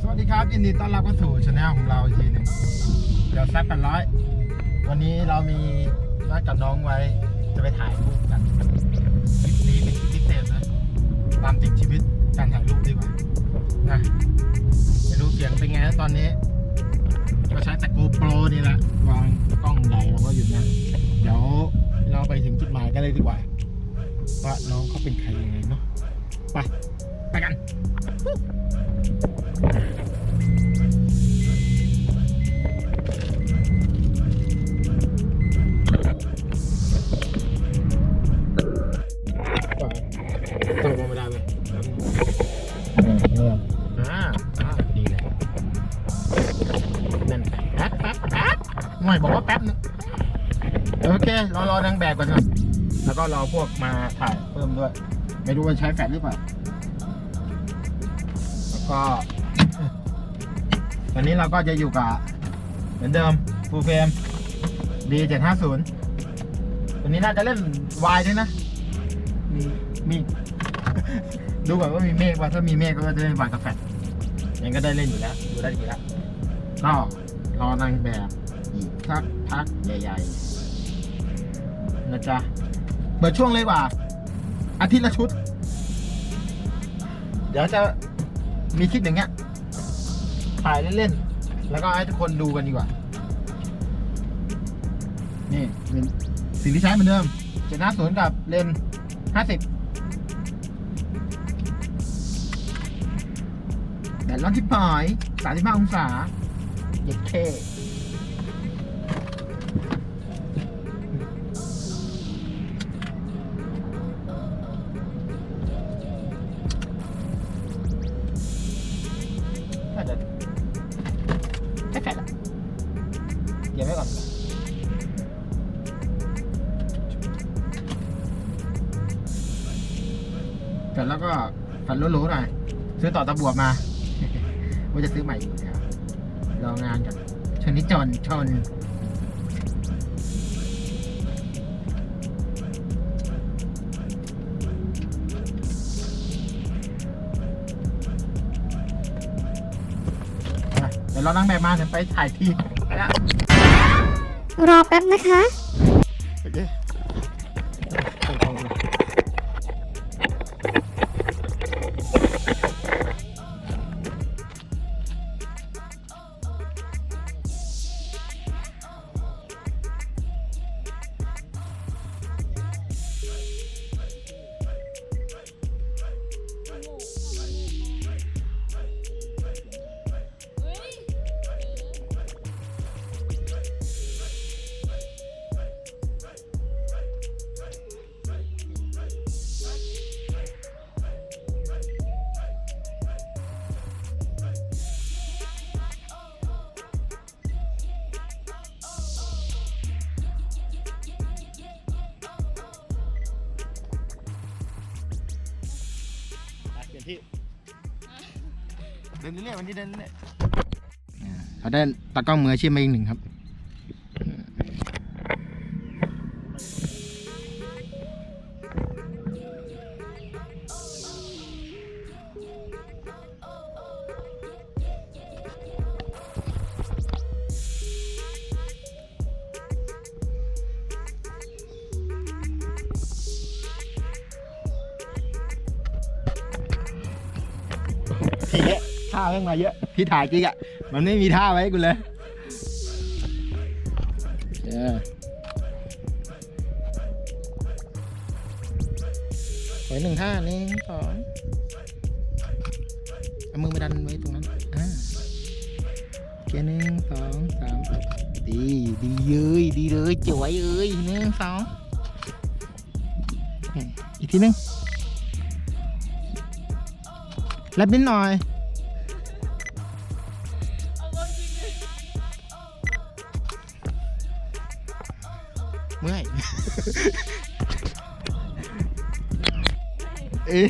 สวัสดีครับ ยินดีต้อนรับเข้าสู่ช anel ของเราอีกทีหนึ่งเดี๋ยวแซดแปดร้อยวันนี้เรามีนัดกับน้องไว้จะไปถ่ายรูปกันคลิปนี้เป็นคลิปพิเศษนะตามติดชีวิตการถ่ายรูปดีกว่านะไม่รู้เสียงเป็นไงนะตอนนี้ ก็ใช้แต่ GoPro นี่แหละวางกล้องใหญ่แล้วก็หยุดนะ เดี๋ยวเราไปถึงจุดหมายกันเลยดีกว่าว่าน้องเขาเป็นใครยังไงเนาะไปไปกัน ต้องธรรมดาไหมอ่าอ่าดีเลยนั่นแป๊บแป๊บแป๊บหน่อยบอกว่าแป๊บนึงโอเครอรอนางแบบก่อนครับแล้วก็รอพวกมาถ่ายเพิ่มด้วย ไม่รู้ว่าใช้แฟลชหรือเปล่า ก็ตอนนี้เราก็จะอยู่กับเหมือนเดิมฟูเฟม D 7 5 0ตัวนี้น่าจะเล่นวายด้วยนะ มีมี ดูก่อนว่ามีเมฆว่าถ้ามีเมฆก็จะเล่นวายกับแฟลยังก็ได้เล่นอยู่แล้วดูได้ดีแล้วก็รอนางแบบอีกสักพักใหญ่ๆนะจ๊ะเปิดช่วงเลยว่าอาทิตย์ละชุด เดี๋ยวจะ มีคลิปอย่างเงี้ยถ่ายเล่นๆ แล้วก็ให้ทุกคนดูกันดีกว่า นี่เป็นสิ่งที่ใช้เหมือนเดิมเจ็ดห้าศูนย์กับเลนห้าสิบแดดร้อนที่ปลายสามสิบห้าองศาเย็ดเค ต่อตะบวบมาว่าจะซื้อใหม่อยู่นะครับรองานกับชนิดจนชนเดี๋ยวเรานั่งแบบมาเดี๋ยวไปถ่ายทีไปละรอแป๊บนะคะ ไปเปลี่ยนที่เดินเรื่อยๆวันนี้เดินเรื่อยๆเขาได้ตากล้องมืออาชีพมาอีกหนึ่งครับ เยอะท่าแม่งมาเยอะพี่ถ่ายจริงอะ มันไม่มีท่าไว้ให้กูเลยเออไว้หนึ่งท่านึ่สองเอามือมาดันไว้ตรงนั้น อ่าโอเคหนึ่งสองสามดีดีเย้ยดีเลยจ๋วยเอ้ยหนึ่งสองอีกทีหนึ่งแลบนิดหน่อย เมื่อยเอ๊ะ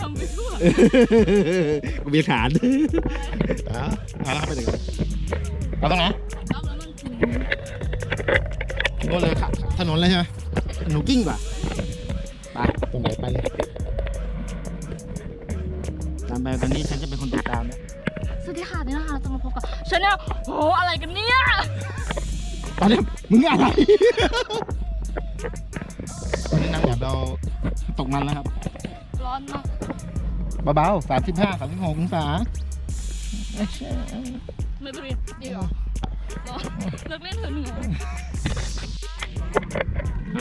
ทำไปทั่วกูมีฐานอ๋อเอาแล้วไปถึงเราต้องนะรับแล้วมันถึงโน่นเลยค่ะถนนเลยใช่ไหมหนูกิ้งกว่าไปตรงไหนไปเลย ตามไปตอนนี้ฉันจะเป็นคนติดตามนะสวัสดีค่ะนี่นะคะเราจะมาพบกับชาแนลโหอะไรกันเนี่ย ตอนนี้มึงอะไรตอนนี้นางแบบเราตกมันแล้วครับ ร้อนมากเบาๆสามสิบห้าสามสิบหกองศาไม่เป็นไรดีเหรอร้อนเลิกเล่นเถอะเหนื่อ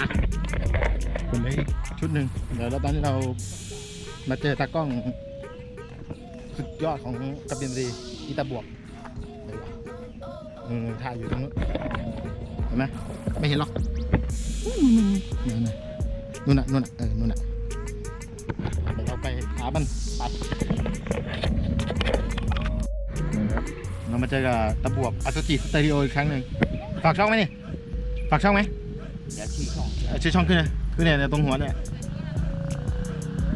ยคนเลยชุดหนึ่งเดี๋ยวเราตอนนี้เรามาเจอตากล้อง สุดยอดของกระบินรีอีตาบวกเดี๋ยวอืมถ่ายอยู่ตรงนู้นเห็นไหมไม่เห็นหรอกนู่นน่ะนู่นน่ะนู่นน่ะเออนู่นน่ะเดี๋ยวเราไปหามันไปนะครับเรามาเจอกับตะบวกอัสจิสเตอริโออีกครั้งหนึ่งฝากช่องไหมนี่ฝากช่องไหมเดี๋ยวชี้ช่องเอ่อชื่อช่องขึ้นเลยขึ้นเนี่ยตรงหัวเนี่ย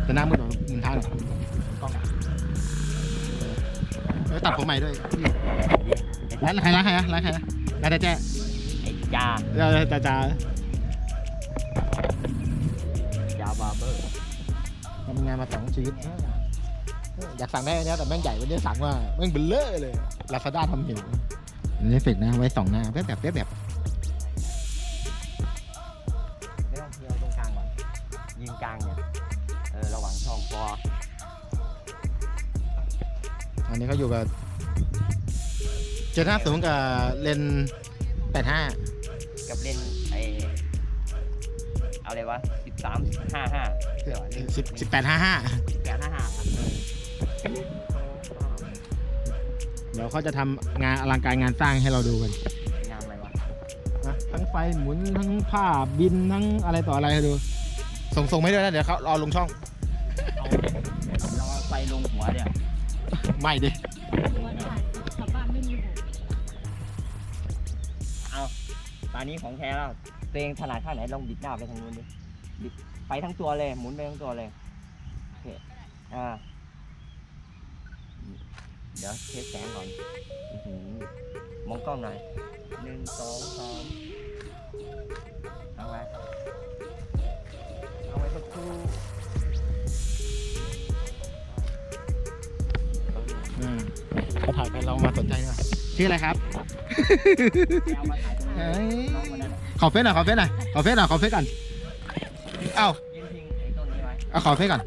แต่หน้ามืดหรอหมุนทางหน่อยกล้องเออตัดผมใหม่ด้วยร้านใครร้านใครนะร้านใครนะร้านแต่แจ้ ไอ้ยาเราจะจะยาบาร์เบอร์ทำงานมาสองชีวิตอยากสั่งได้นะแต่แม่งใหญ่วันนี้สั่งว่าแม่งเบลเลอร์เลยลาซาด้าทำเห็นนี่เฟกนะไว้สองหน้าแบบแบบแบบไม่ต้องเที่ยวตรงกลางก่อนยิงกลางเนี่ยเออระหว่างช่องปออันนี้เขาอยู่กับเจ็ดห้าศูนย์กับเลนแปดห้า สิบสามห้าห้าเดี๋ยวสิบสิบแปดห้าห้าสิบแปดห้าห้าเดี๋ยวเขาจะทำงานอลังการงานสร้างให้เราดูกันงานอะไรวะนะทั้งไฟหมุนทั้งผ้าบินทั้งอะไรต่ออะไรให้ดู ส่งส่งไม่ด้วยนะเดี๋ยวเขารอลงช่องเอาเราเอาไฟลงหัวเดี๋ยวไม่ดิวันถ่ายกลับบ้านไม่มีผมเอาตอนนี้ของแท้แล้วตัวเองถนัดข้างไหนลองบิดหน้าไปทางนู้นดิบิด ไปทั้งตัวเลย หมุนไปทั้งตัวเลยโอเคอ่าเดี๋ยวเทสแสงก่อนอื้อหือมองกล้องหน่อยหนึ่งสองสามเอาไว้เอาไว้สักครู่อืมเขาถ่ายไปเรามาสนใจนะชื่ออะไรครับเอามาถ่ายตรงนี้เอ้ยน้องคนนั้นน่ะขอเฟซหน่อยขอเฟซหน่อยขอเฟซหน่อยขอเฟซก่อน เอ้ายืนพิงไอ้ต้นนี้ไว้เอาขอเฟซก่อน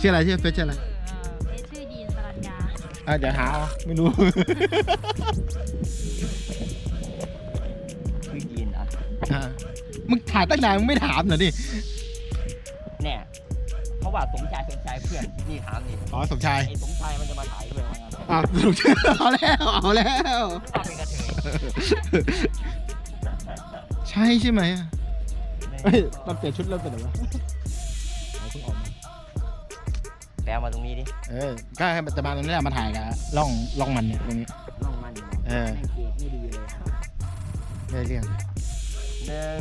ชื่ออะไรชื่อเฟซชื่ออะไรเออเฟซชื่อดีนสรัญญาอะเดี๋ยวหาเอาไม่รู้ชื่อยีนอะอะมึงถ่ายตั้งนานมึงไม่ถามเหรอดิเนี่ยเพราะว่าสมชายสมชายเพื่อนนี่ถามนี่อ๋อสมชายไอ้สมชายมันจะมาถ่ายด้วยว่างั้นอะสมชายเอาแล้วเอาแล้วว่าเป็นกระเทย ใช่ใช่ไหมอะ เฮ้ยตอนเปลี่ยนชุดเริ่มเป็นอะไรวะเอาเพิ่งออกมาแปลมาตรงนี้ดิเออก็ให้มันจะมาตรงนี้แหละมาถ่ายกับล่องล่องมันเนี่ยตรงนี้น้องมันอยู่เออ แม่งเกรดไม่ดีเลยไม่ได้เรื่องหนึ่ง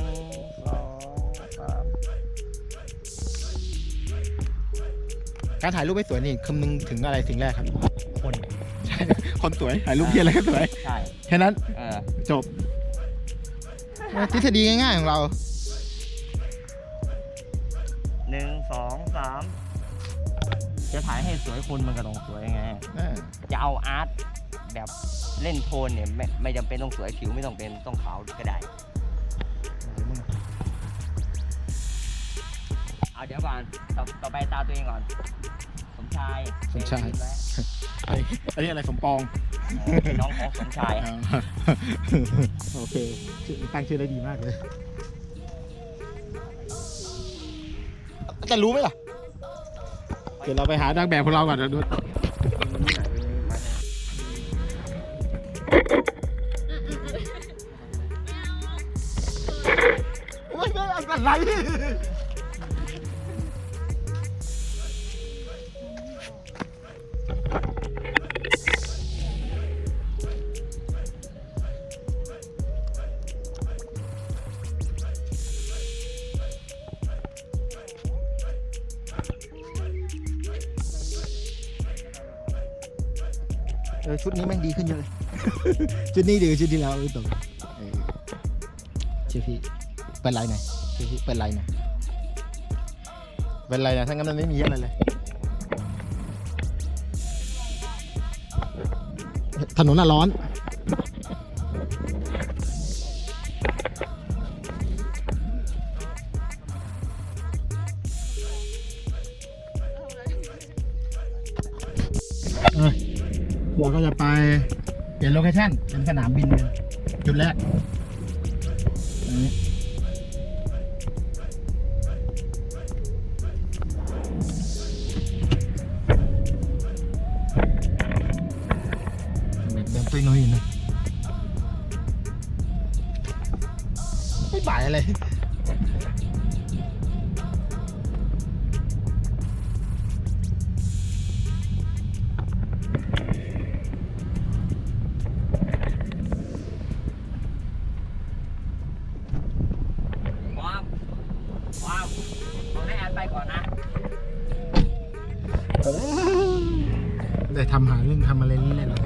สองสามการถ่ายรูปไม่สวยนี่คำนึงถึงอะไรสิ่งแรกครับ คนใช่ คนสวยถ่ายรูปเพี้ยอะไรก็สวยใช่ แค่นั้นเออจบทฤษฎีง่ายๆของเรา สองสามจะถ่ายให้สวยคนมันก็ต้องสวยไงเออจะเอาอาร์ตแบบเล่นโทนเนี่ยไม่ไม่จำเป็นต้องสวยผิวไม่ต้องเป็นต้องขาวก็ได้ เอาเดี๋ยวก่อนต่อต่อไปตาตัวเองก่อน สมชายสมชายเซ็นไว้ไอ้อันนี้อะไรสมปองเออเป็นน้องของสมชาย อ่าโอเคชื่อตั้งชื่อได้ดีมากเลย จะรู้ไหมล่ะ เดี๋ยวเราไปหานางแบบของเราก่อนนะนุช เออชุดนี้แม่งดีขึ้นเยอะเลย ชุดนี้ดีกว่าชุดที่แล้วตกเออชื่อพี่เป็นไรน์หน่อยชฟพี่เป็นไรน์หน่อยเป็นไรนะถ้างั้นมันไม่มีอะไรเลยถนนอะร้อน เปลี่ยนโลเคชั่นเป็นสนามบินกันจุดแรก ไปก่อนนะ ได้ทำหาเรื่องทำอะไรนี่เลยเหรอ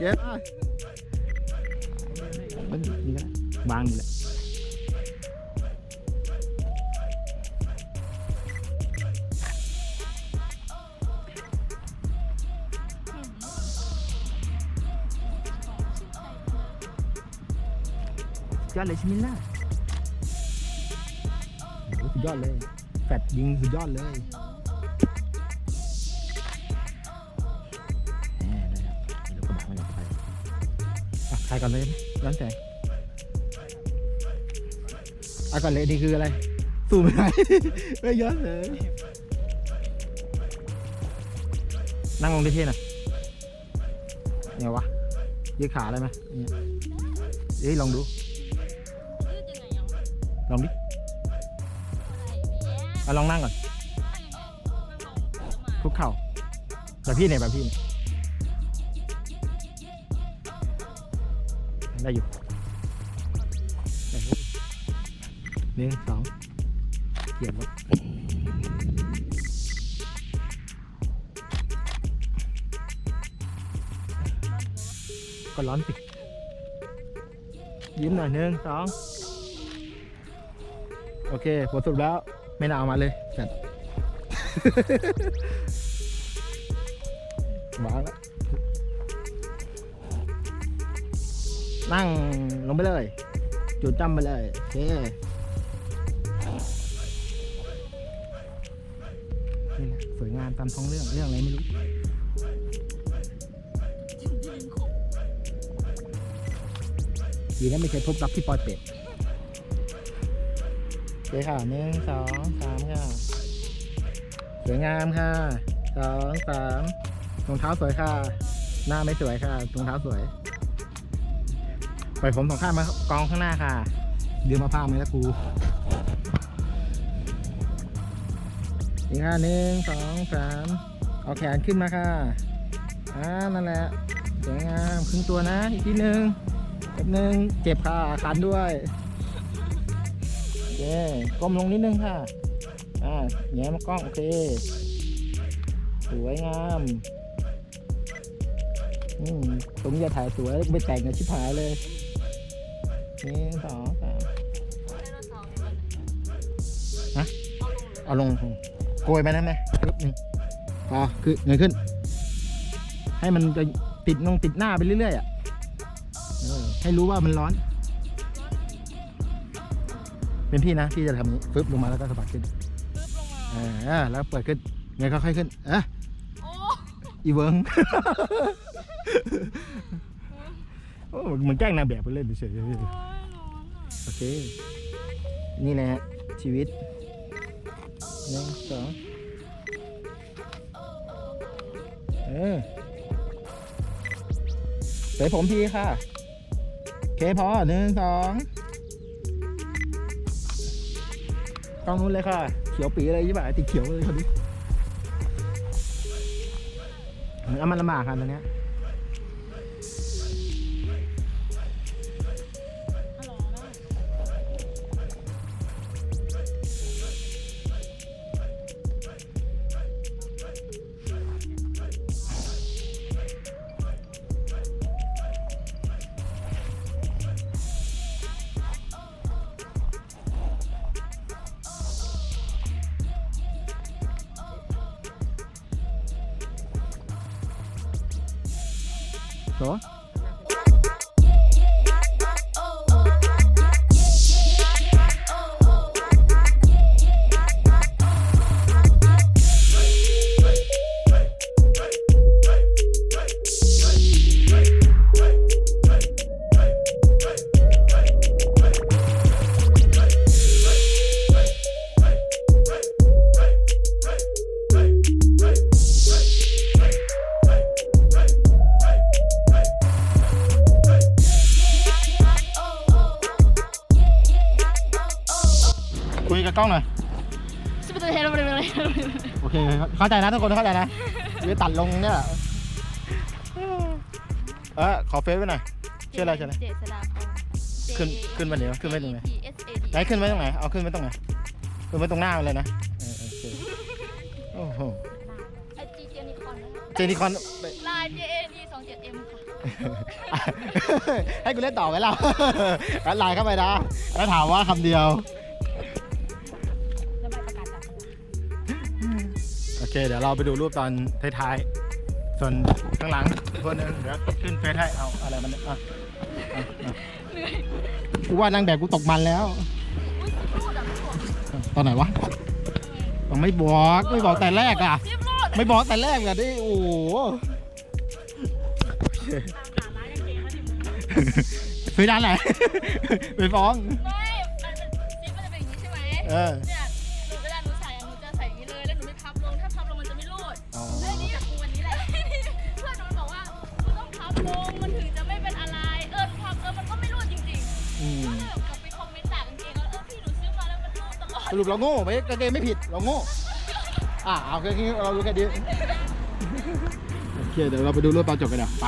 เย้มันนี่ก็ได้วางนี่แหละยอดเลยชิมิลล่าสุดยอดเลย แฟดยิงสุดยอดเลย อะใครก่อนเลยร้อนใจอะก่อนเลยนี่คืออะไร สู้ไม่ได้ ไม่ย้อนเลยนั่งลงได้ที่น่ะเนี่ยวะยืดขาอะไรไหมเนี่ยเอ้ยลองดู ลองดิเอาลองนั่งก่อนคุกเข่าแบบพี่เนี่ยแบบพี่เนี่ย ได้อยู่หนึ่งสองเกียบแล้ก็ร้อนสิ ยิ้มหน่อยหนึ่งสองโอเคผลสรุปแล้วไม่น่าเอามาเลยจัด นั่งลงไปเลย จุดจำไปเลยโอเคนี่แหละสวยงามตามท้องเรื่องเรื่องอะไรไม่รู้ดีนะไม่เคยพบรักที่ปอยเป็ดโอเคค่ะหนึ่งสองสามค่ะสวยงามค่ะสองสามรองเท้าสวยค่ะ หน้าไม่สวยค่ะรองเท้าสวย ล่อยผมสองข้างมากองข้างหน้าค่ะ เดืมมาผ้าไหมละครูอีกค่ะหนึ่งสองสามเอาแขนขึ้นมาค่ะอ่านั่นแหละสวยงามครึ่งตัวนะ อีกทีหนึ่งแป๊บหนึ่งเจ็บค่ะคันด้วยโอเคก้มลงนิดนึงค่ะอ่าแง้มากล้องโอเค สวยงามอืมตรงนี้จะถ่ายสวยไม่แต่งนะชิบหายเลย หนี่งสองสามฮะเอาลงโกยไปนั่นไหมปึ๊บนี่พอคือเงยขึ้น ให้มันจะติดนงติดหน้าไปเรื่อยๆอะเออให้รู้ว่ามันร้อน เป็นพี่นะพี่จะทำนี้ฟึบลงมาแล้วก็สะบัดขึ้นเออเออแล้วเปิดขึ้นเงยค่อยๆขึ้นเอะโอ้อีเวิงโอ้เหมือนแกล้งนางแบบไปเล่นเฉยๆยร้อนอะโอ เค นี่แหละชีวิตหนึ่งสองเออเสยผมทีค่ะโอเคพอหนึ่งสองกล้องนู้นเลยค่ะ เขียวปีอะไรยี่บ่าติดเขียวเลยคนนี้เอามันลำบากค่ะตอนเนี้ย โถ คุยกับกล้องหน่อยสปิตเทลไปเลยโอเค เข้าใจนะทุกคนเข้าใจนะจะตัดลงเนี่ยแหละเออขอเฟซไว้หน่อยชื่ออะไรชื่ออะไร เจษฎาพรขึ้นขึ้นมาเดี๋ยวขึ้นไว้ตรงไหน P S A D ไหนขึ้นไว้ตรงไหน เอาขึ้นไว้ตรงไหน ขึ้นไว้ตรงหน้ามันเลยนะเออโอเคโอ้โหไอจีเจนิคอนเจนิคอนไลน์ J A D สองเจ็ด M ค่ะให้กูเล่นต่อไหมล่ะแอดไลน์เข้าไปนะ แล้วถามว่าคำเดียวแล้ว เคเดี๋ยวเราไปดูรูปตอนท้ายๆ ส่วนข้างหลังอีกคนหนึงเดี๋ยวขึ้นเฟซให้เอาอะไรมันอะอะอะกูว่านางแบบกูตกมันแล้ว ตอนไหนวะต้องไม่บอกไม่บอกแต่แรกอะ รีบรูดไม่บอกแต่แรกอะดิโอ้โหซื้อด้านไหน ไปฟ้อง ไม่มันเป็นซิปมันจะเป็นอย่างนี้ใช่ไหมเออ เนี่ย รุปเราโง่ไปกางเกงไม่ผิดเราโง่ อะเอาแค่นี้เราดูแค่นี้โอเคเดี๋ยวเราไปดูรูปตอนจบกันเดี๋ยวไป